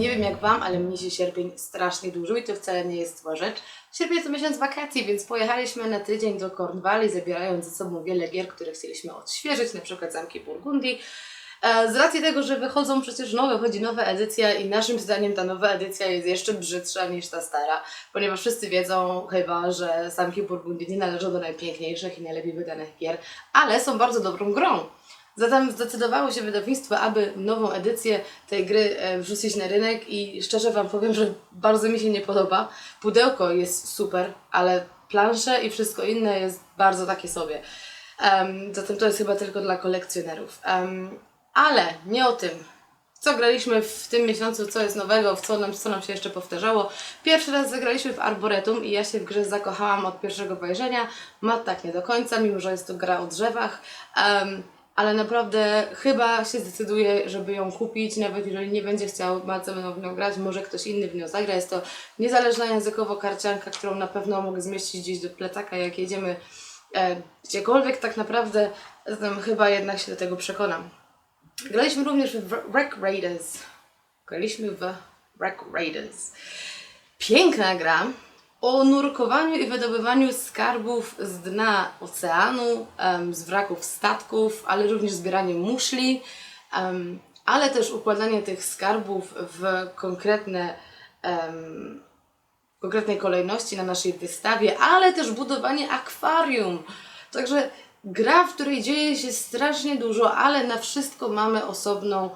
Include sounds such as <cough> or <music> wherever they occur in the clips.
Nie wiem jak Wam, ale mnie się sierpień strasznie dłużył i to wcale nie jest zła rzecz. Sierpień to miesiąc wakacji, więc pojechaliśmy na tydzień do Cornwalli, zabierając ze sobą wiele gier, które chcieliśmy odświeżyć, na przykład Zamki Burgundii. E, Z racji tego, że wychodzą przecież nowe, chodzi nowa edycja i naszym zdaniem ta nowa edycja jest jeszcze brzydsza niż ta stara, ponieważ wszyscy wiedzą chyba, że Zamki Burgundii nie należą do najpiękniejszych i najlepiej wydanych gier, ale są bardzo dobrą grą. Zatem zdecydowało się wydawnictwo, aby nową edycję tej gry e, wrzucić na rynek i szczerze Wam powiem, że bardzo mi się nie podoba. Pudełko jest super, ale plansze i wszystko inne jest bardzo takie sobie. Em, zatem to jest chyba tylko dla kolekcjonerów. Em, ale nie o tym. Co graliśmy w tym miesiącu, co jest nowego, w co nam, co nam się jeszcze powtarzało. Pierwszy raz zagraliśmy w Arboretum i ja się w grze zakochałam od pierwszego wejrzenia. Mat tak nie do końca, mimo że jest to gra o drzewach. Em, ale naprawdę chyba się zdecyduje, żeby ją kupić, nawet jeżeli nie będzie chciał ze mną w nią grać, może ktoś inny w nią zagra. Jest to niezależna językowo karcianka, którą na pewno mogę zmieścić gdzieś do plecaka, jak jedziemy e, gdziekolwiek tak naprawdę, zatem chyba jednak się do tego przekonam. Graliśmy również w Wreck Raiders. Graliśmy w Wreck Raiders. Piękna gra o nurkowaniu i wydobywaniu skarbów z dna oceanu, z wraków statków, ale również zbieranie muszli, ale też układanie tych skarbów w konkretne konkretnej kolejności na naszej wystawie, ale też budowanie akwarium. Także gra, w której dzieje się strasznie dużo, ale na wszystko mamy osobną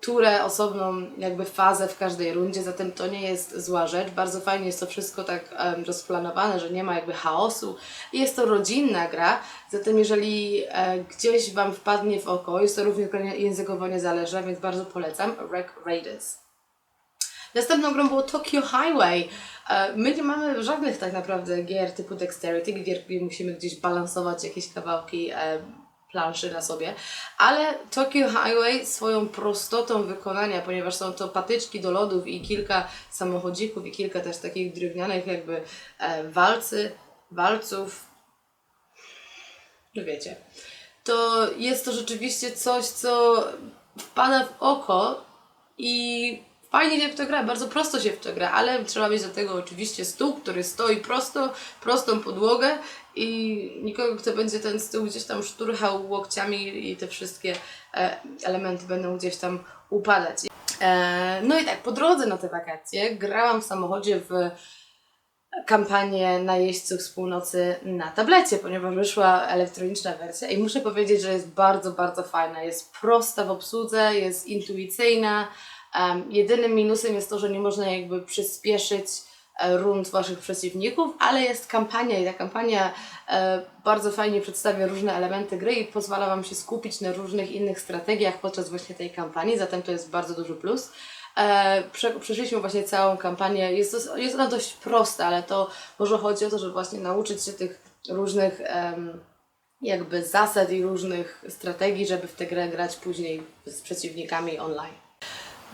turę, osobną jakby fazę w każdej rundzie, zatem to nie jest zła rzecz. Bardzo fajnie jest to wszystko tak um, rozplanowane, że nie ma jakby chaosu. Jest to rodzinna gra, zatem jeżeli e, gdzieś Wam wpadnie w oko, jest to również językowo niezależna, więc bardzo polecam. Wreck Raiders. Następną grą było Tokyo Highway. E, My nie mamy żadnych tak naprawdę gier typu Dexterity, gier, gdzie musimy gdzieś balansować jakieś kawałki planszy na sobie, ale Tokyo Highway swoją prostotą wykonania, ponieważ są to patyczki do lodów i kilka samochodzików i kilka też takich drewnianych jakby e, walcy, walców, no wiecie, to jest to rzeczywiście coś, co wpada w oko i fajnie się w to gra, bardzo prosto się w to gra, ale trzeba mieć do tego oczywiście stół, który stoi prosto, prostą podłogę i nikogo, kto będzie ten stół gdzieś tam szturchał łokciami i te wszystkie e, elementy będą gdzieś tam upadać. E, no i tak, po drodze na te wakacje grałam w samochodzie w kampanię najeźdźców z północy na tablecie, ponieważ wyszła elektroniczna wersja i muszę powiedzieć, że jest bardzo, bardzo fajna. Jest prosta w obsłudze, jest intuicyjna. Jedynym minusem jest to, że nie można jakby przyspieszyć e, rund waszych przeciwników, ale jest kampania i ta kampania e, bardzo fajnie przedstawia różne elementy gry i pozwala wam się skupić na różnych innych strategiach podczas właśnie tej kampanii, zatem to jest bardzo duży plus. E, prze, przeszliśmy właśnie całą kampanię. Jest, jest ona dość prosta, ale to może chodzi o to, żeby właśnie nauczyć się tych różnych jakby zasad i różnych strategii, żeby w tę grę grać później z przeciwnikami online.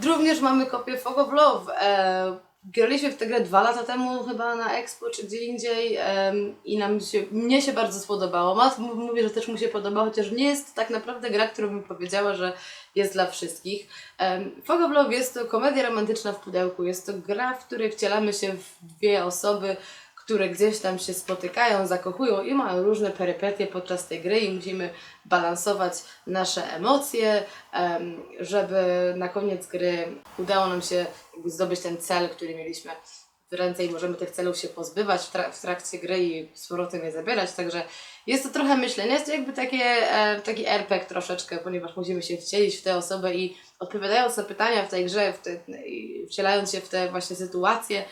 Również mamy kopię Fog of Love. E, graliśmy w tę grę dwa lata temu chyba na Expo czy gdzie indziej i nam się, mnie się bardzo spodobało. Mat mówi, że też mu się podoba, chociaż nie jest to tak naprawdę gra, którą bym powiedziała, że jest dla wszystkich. Fog of Love jest to komedia romantyczna w pudełku. Jest to gra, w której wcielamy się w dwie osoby, które gdzieś tam się spotykają, zakochują i mają różne perypetie podczas tej gry i musimy balansować nasze emocje, em, żeby na koniec gry udało nam się zdobyć ten cel, który mieliśmy w ręce i możemy tych celów się pozbywać w, tra- w trakcie gry i z powrotem je zabierać, także jest to trochę myślenie, jest to jakby takie, e, taki RPG troszeczkę, ponieważ musimy się wcielić w tę osobę i odpowiadając na pytania w tej grze, w te, wcielając się w te właśnie sytuacje,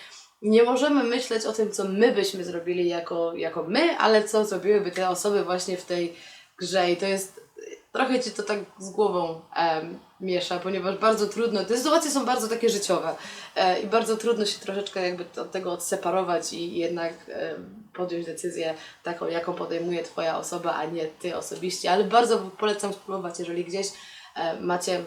nie możemy myśleć o tym, co my byśmy zrobili jako, jako my, ale co zrobiłyby te osoby właśnie w tej grze. I to jest trochę ci to tak z głową em, miesza, ponieważ bardzo trudno, te sytuacje są bardzo takie życiowe e, i bardzo trudno się troszeczkę jakby od tego odseparować i jednak em, podjąć decyzję taką, jaką podejmuje Twoja osoba, a nie Ty osobiście, ale bardzo polecam spróbować, jeżeli gdzieś e, macie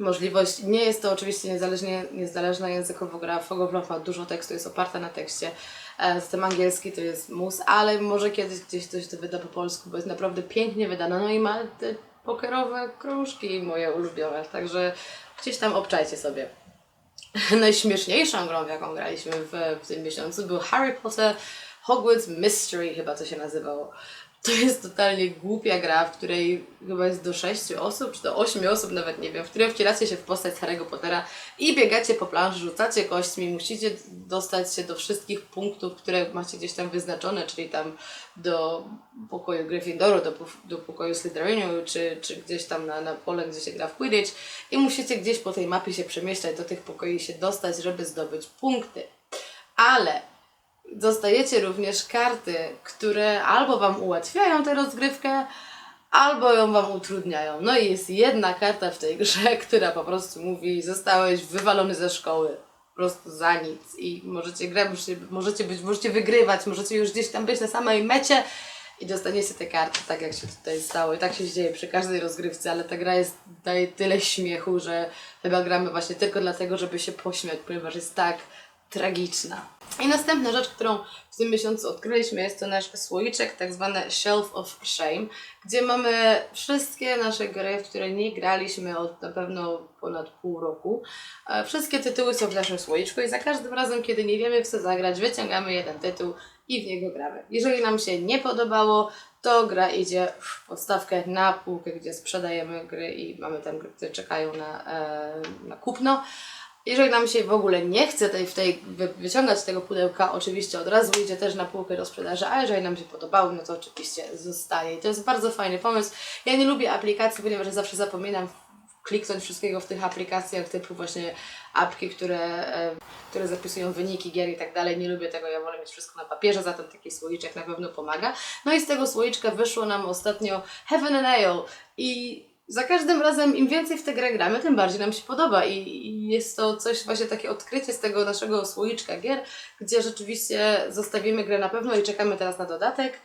możliwość. Nie jest to oczywiście niezależnie, niezależna językowo gra. Fog of Love ma dużo tekstu, jest oparta na tekście. E, System angielski to jest mus, ale może kiedyś gdzieś coś to wyda po polsku, bo jest naprawdę pięknie wydana. No i ma te pokerowe krążki moje ulubione, także gdzieś tam obczajcie sobie. <laughs> najśmieszniejszą grą, w jaką graliśmy w, w tym miesiącu, był Harry Potter Hogwarts Mystery, chyba to się nazywało. To jest totalnie głupia gra, w której chyba jest do 6 osób, czy do 8 osób, nawet nie wiem, w której wcielacie się w postać Harry'ego Pottera i biegacie po planszy, rzucacie kośćmi, musicie dostać się do wszystkich punktów, które macie gdzieś tam wyznaczone, czyli tam do pokoju Gryffindoru, do, do pokoju Slytherinu, czy, czy gdzieś tam na, na pole, gdzie się gra w Quidditch i musicie gdzieś po tej mapie się przemieszczać, do tych pokoi się dostać, żeby zdobyć punkty. Ale dostajecie również karty, które albo Wam ułatwiają tę rozgrywkę, albo ją Wam utrudniają. No i jest jedna karta w tej grze, <laughs> która po prostu mówi, zostałeś wywalony ze szkoły. Po prostu za nic. I możecie grać, możecie, być, możecie wygrywać, możecie już gdzieś tam być na samej mecie i dostaniecie te karty, tak jak się tutaj stało. I tak się dzieje przy każdej rozgrywce, ale ta gra jest, daje tyle śmiechu, że chyba gramy właśnie tylko dlatego, żeby się pośmiać, ponieważ jest tak tragiczna. I następna rzecz, którą w tym miesiącu odkryliśmy, jest to nasz słoiczek, tak zwany Shelf of Shame, gdzie mamy wszystkie nasze gry, w które nie graliśmy od na pewno ponad pół roku. E, Wszystkie tytuły są w naszym słoiczku i za każdym razem, kiedy nie wiemy co zagrać, wyciągamy jeden tytuł i w niego gramy. Jeżeli nam się nie podobało, to gra idzie w podstawkę na półkę, gdzie sprzedajemy gry i mamy tam gry, które czekają na, e, na kupno. Jeżeli nam się w ogóle nie chce tej, w tej, wy, wyciągać tego pudełka, oczywiście od razu idzie też na półkę do sprzedaży, a jeżeli nam się podobało, no to oczywiście zostaje. I to jest bardzo fajny pomysł. Ja nie lubię aplikacji, ponieważ zawsze zapominam kliknąć wszystkiego w tych aplikacjach, typu właśnie apki, które, e, które zapisują wyniki gier i tak dalej. Nie lubię tego, ja wolę mieć wszystko na papierze, zatem taki słoiczek na pewno pomaga. No i z tego słoiczka wyszło nam ostatnio Heaven and Ale i za każdym razem im więcej w tę grę gramy, tym bardziej nam się podoba i, jest to coś właśnie takie odkrycie z tego naszego słoiczka gier, gdzie rzeczywiście zostawimy grę na pewno i czekamy teraz na dodatek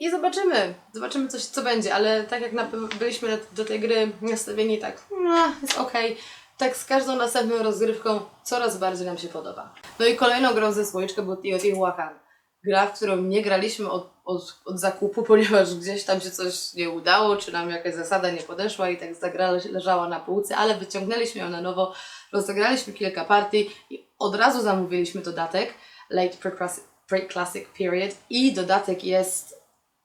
i zobaczymy, zobaczymy coś, co będzie, ale tak jak na, byliśmy do tej gry nastawieni tak, no, jest okej, tak z każdą następną rozgrywką coraz bardziej nam się podoba. No i kolejną grą ze słoiczka był Teotihuacan. Gra, w którą nie graliśmy od, od, od zakupu, <laughs> ponieważ gdzieś tam się coś nie udało, czy nam jakaś zasada nie podeszła i tak ta gra leżała na półce, ale wyciągnęliśmy ją na nowo, rozegraliśmy kilka partii i od razu zamówiliśmy dodatek Late Pre-Classic Period i dodatek jest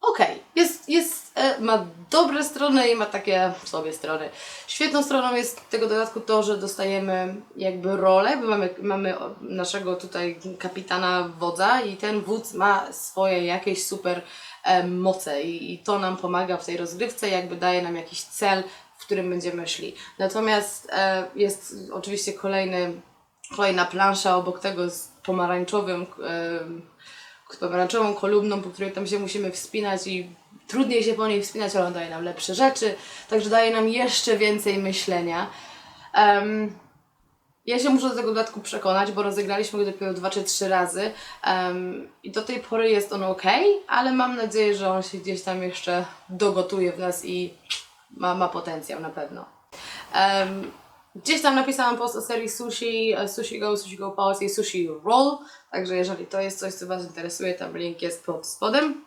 okej, jest, jest, e, ma dobre strony i ma takie sobie strony. Świetną stroną jest tego dodatku to, że dostajemy jakby rolę, bo mamy, mamy naszego tutaj kapitana wodza i ten wódz ma swoje jakieś super e, moce i, i to nam pomaga w tej rozgrywce, jakby daje nam jakiś cel, w którym będziemy szli. Natomiast e, jest oczywiście kolejny, kolejna plansza obok tego z pomarańczowym pomarańczową kolumną, po której tam się musimy wspinać i trudniej się po niej wspinać, ale on daje nam lepsze rzeczy, także daje nam jeszcze więcej myślenia. Em, ja się muszę do tego dodatku przekonać, bo rozegraliśmy go dopiero dwa czy trzy razy em, i do tej pory jest on ok, ale mam nadzieję, że on się gdzieś tam jeszcze dogotuje w nas i ma, ma potencjał na pewno. Em, Gdzieś tam napisałam post o serii Sushi, e, Sushi Go, Sushi Go Pause i Sushi Roll, także jeżeli to jest coś, co Was interesuje, tam link jest pod spodem.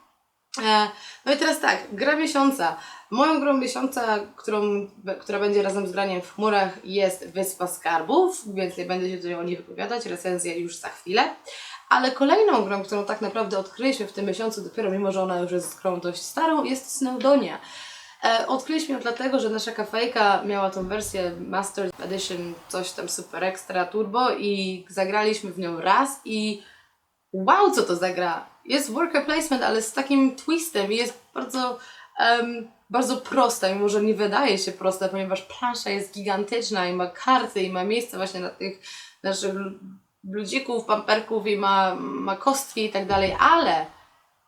E, No i teraz tak, gra miesiąca. Moją grą miesiąca, którą, która będzie razem z graniem w chmurach jest Wyspa Skarbów, więc nie będę się tutaj o niej wypowiadać, recenzja już za chwilę. Ale kolejną grą, którą tak naprawdę odkryliśmy w tym miesiącu, dopiero mimo, że ona już jest grą dość starą, jest Snowdonia. E, odkryliśmy ją dlatego, że nasza kafejka miała tą wersję Master Edition, coś tam super extra turbo i zagraliśmy w nią raz i wow, co to za gra! Jest worker placement, ale z takim twistem i jest bardzo, em, bardzo prosta, mimo że nie wydaje się prosta, ponieważ plansza jest gigantyczna i ma karty i ma miejsce właśnie na tych naszych lu- ludzików, pamperków i ma, ma kostki i tak dalej, ale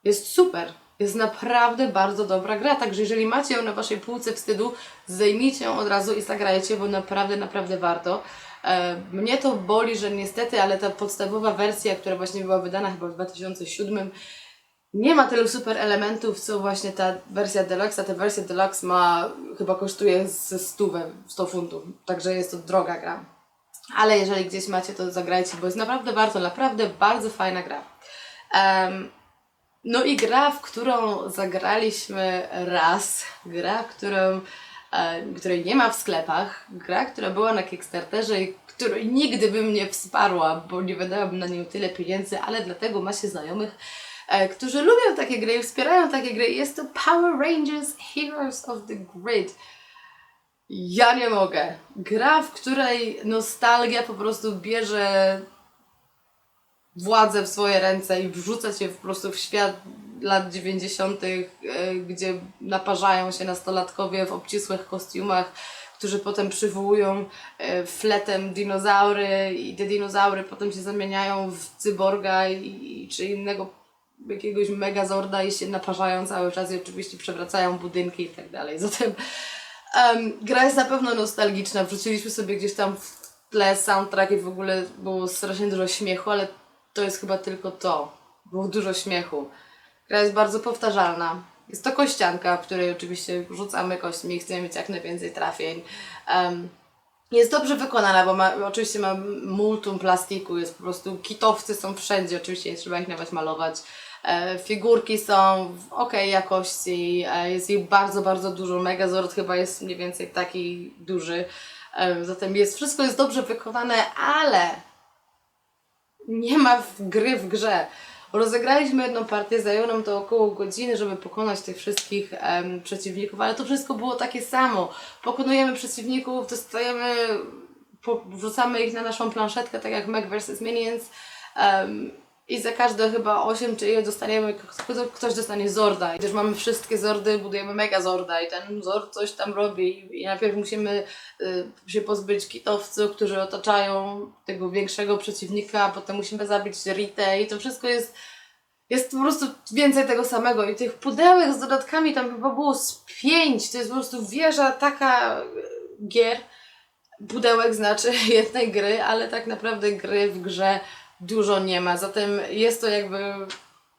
jest super. Jest naprawdę bardzo dobra gra, także jeżeli macie ją na waszej półce wstydu, zdejmijcie ją od razu i zagrajcie, bo naprawdę, naprawdę warto. E, Mnie to boli, że niestety, ale ta podstawowa wersja, która właśnie była wydana chyba w 2007, nie ma tylu super elementów, co właśnie ta wersja Deluxe, a ta wersja Deluxe ma, chyba kosztuje ze 100, 100 funtów, także jest to droga gra. Ale jeżeli gdzieś macie, to zagrajcie, bo jest naprawdę warto, naprawdę bardzo fajna gra. Em, no i gra, w którą zagraliśmy raz, gra, którą e, której nie ma w sklepach. Gra, która była na Kickstarterze i której nigdy bym nie wsparła, bo nie wydałabym na nią tyle pieniędzy, ale dlatego ma się znajomych, e, którzy lubią takie gry i wspierają takie gry. Jest to Power Rangers Heroes of the Grid. Ja nie mogę. Gra, w której nostalgia po prostu bierze władzę w swoje ręce i wrzuca cię po prostu w świat lat 90., e, gdzie naparzają się nastolatkowie w obcisłych kostiumach, którzy potem przywołują e, fletem dinozaury i te dinozaury potem się zamieniają w cyborga i, czy innego jakiegoś megazorda i się naparzają cały czas i oczywiście przewracają budynki i tak dalej. Zatem em, gra jest na pewno nostalgiczna. Wrzuciliśmy sobie gdzieś tam w tle soundtrack i w ogóle było strasznie dużo śmiechu, ale to jest chyba tylko to. Było dużo śmiechu. Gra jest bardzo powtarzalna. Jest to kościanka, w której oczywiście rzucamy kośćmi i chcemy mieć jak najwięcej trafień. Em, jest dobrze wykonana, bo ma, oczywiście ma multum plastiku, jest po prostu, kitowcy są wszędzie, oczywiście nie trzeba ich nawet malować. E, figurki są w ok jakości, e, jest ich bardzo, bardzo dużo. Megazord chyba jest mniej więcej taki duży. E, zatem jest, wszystko jest dobrze wykonane, ale nie ma w gry w grze. Rozegraliśmy jedną partię, zajęło nam to około godziny, żeby pokonać tych wszystkich em, przeciwników, ale to wszystko było takie samo. Pokonujemy przeciwników, dostajemy, wrzucamy ich na naszą planszetkę, tak jak Mac vs. Minions em, i za każde chyba 8 czy ile dostaniemy, kto- ktoś dostanie Zorda. I też mamy wszystkie Zordy, budujemy Mega Zorda i ten Zord coś tam robi. I najpierw musimy y, się pozbyć kitowców, którzy otaczają tego większego przeciwnika, a potem musimy zabić Ritę i to wszystko jest jest po prostu więcej tego samego. I tych pudełek z dodatkami tam chyba było z to jest po prostu wieża taka y, gier, pudełek znaczy <laughs> jednej gry, ale tak naprawdę gry w grze dużo nie ma, zatem jest to jakby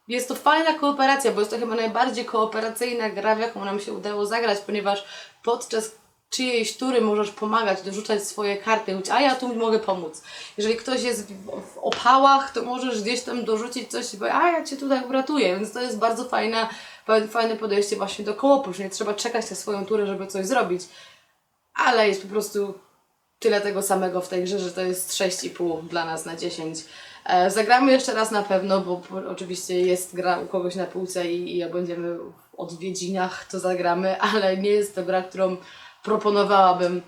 jest to fajna kooperacja, bo jest to chyba najbardziej kooperacyjna gra, w jaką nam się udało zagrać, ponieważ podczas czyjejś tury możesz pomagać, dorzucać swoje karty, mówić, a ja tu mogę pomóc. Jeżeli ktoś jest w, opałach, to możesz gdzieś tam dorzucić coś, bo a ja Cię tutaj uratuję, więc to jest bardzo fajna, fa- fajne podejście właśnie do koopu, że nie trzeba czekać na swoją turę, żeby coś zrobić, ale jest po prostu tyle tego samego w tej grze, że to jest 6,5 dla nas na 10. E, zagramy jeszcze raz na pewno, bo oczywiście jest gra u kogoś na półce i, i będziemy w odwiedzinach, to zagramy, <laughs> ale nie jest to gra, którą proponowałabym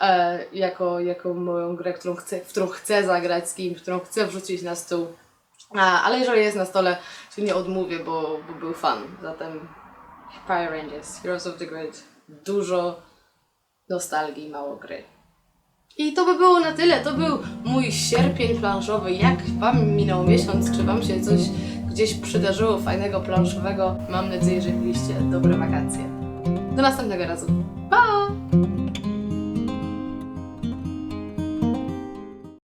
e, jako, jako moją grę, którą chcę, w którą chcę zagrać z kimś, którą chcę wrzucić na stół. A, ale jeżeli jest na stole, to nie odmówię, bo, bo był fan. Zatem Fire Rangers, Heroes of the Grid. Dużo nostalgii, mało gry. I to by było na tyle. To był mój sierpień planszowy. Jak Wam minął miesiąc? Czy Wam się coś gdzieś przydarzyło fajnego planszowego? Mam nadzieję, że mieliście dobre wakacje. Do następnego razu. Pa!